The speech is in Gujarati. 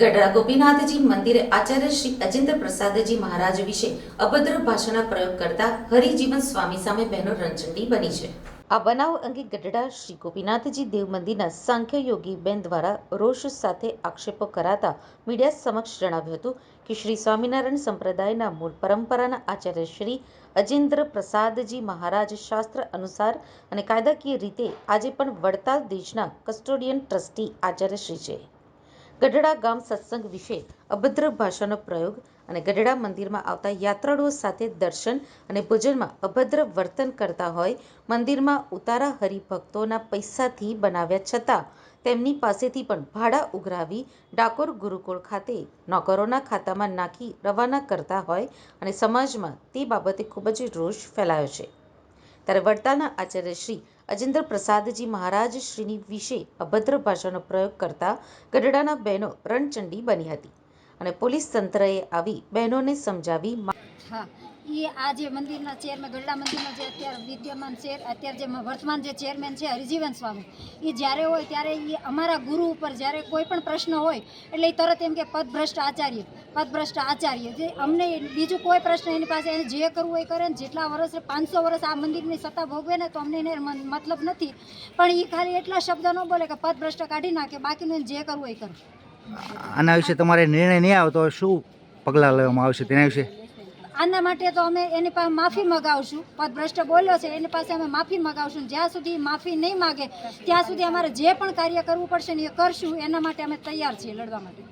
ગઢડા ગોપીનાથજી મંદિરે આચાર્ય શ્રી અજેન્દ્ર પ્રસાદજી મહારાજ વિશે અભદ્ર ભાષાના પ્રયોગ કરતા હરિજીવન સ્વામી સામે બહેનો રણચંડી બની છે. આ બનાવ અંગે ગઢડા શ્રી ગોપીનાથજી દેવ મંદિરના સાંખ્ય યોગી બેન દ્વારા રોષ સાથે આક્ષેપો કરાતા મીડિયા સમક્ષ જણાવ્યું હતું કે શ્રી સ્વામિનારાયણ સંપ્રદાયના મૂળ પરંપરાના આચાર્ય શ્રી અજેન્દ્ર પ્રસાદજી મહારાજ શાસ્ત્ર અનુસાર અને કાયદાકીય રીતે આજે પણ વડતાલ દેશના કસ્ટોડિયન ટ્રસ્ટી આચાર્યશ્રી છે. ગઢડા ગામ સત્સંગ વિશે અભદ્ર ભાષાનો પ્રયોગ અને ગઢડા મંદિરમાં આવતા યાત્રાળુઓ સાથે દર્શન અને ભોજનમાં અભદ્ર વર્તન કરતા હોય, મંદિરમાં ઉતારા હરિભક્તોના પૈસાથી બનાવ્યા છતાં, તેમની પાસેથી પણ ભાડા ઉઘરાવી ડાકોર ગુરુકુળ ખાતે નોકરોના ખાતામાં નાખી રવાના કરતા હોય અને સમાજમાં તે બાબતે ખૂબ જ રોષ ફેલાયો છે. ત્યારે વડતાલના આચાર્ય શ્રી અજેન્દ્ર પ્રસાદજી મહારાજ શ્રીની વિશે અભદ્ર ભાષાનો પ્રયોગ કરતા ગઢડાના બહેનો રણચંડી બની હતી. અને પોલીસ તંત્રએ આવી બહેનોને સમજાવી હા એ આ જે મંદિરના ચેરમેન ગરડા મંદિરના જે અત્યારે વિદ્યમાન ચેર અત્યારે જે વર્તમાન જે ચેરમેન છે, હરિજીવન સ્વામી એ જ્યારે હોય ત્યારે એ અમારા ગુરુ ઉપર જ્યારે કોઈ પણ પ્રશ્ન હોય, એટલે એ તરત એમ કે પદભ્રષ્ટ આચાર્ય પદભ્રષ્ટ આચાર્ય, જે અમને બીજું કોઈ પ્રશ્ન એની પાસે એને જે કરવું હોય કરે ને જેટલા વર્ષ પાંચસો વર્ષ આ મંદિરની સત્તા ભોગવે ને તો અમને એને મતલબ નથી. પણ એ ખાલી એટલા શબ્દ ન બોલે કે પદભ્રષ્ટ કાઢી નાખે, બાકીનું જે કરવું એ કરે. આના વિશે તમારે નિર્ણય નહીં આવતો શું પગલાં લેવામાં આવશે તેના વિશે? આના માટે તો અમે એની પાસે માફી મગાવશું. પદભ્રષ્ટ બોલ્યો છે, એની પાસે અમે માફી મગાવશું. જ્યાં સુધી માફી નહીં માગે, ત્યાં સુધી અમારે જે પણ કાર્ય કરવું પડશે ને એ કરશું. એના માટે અમે તૈયાર છીએ લડવા માટે.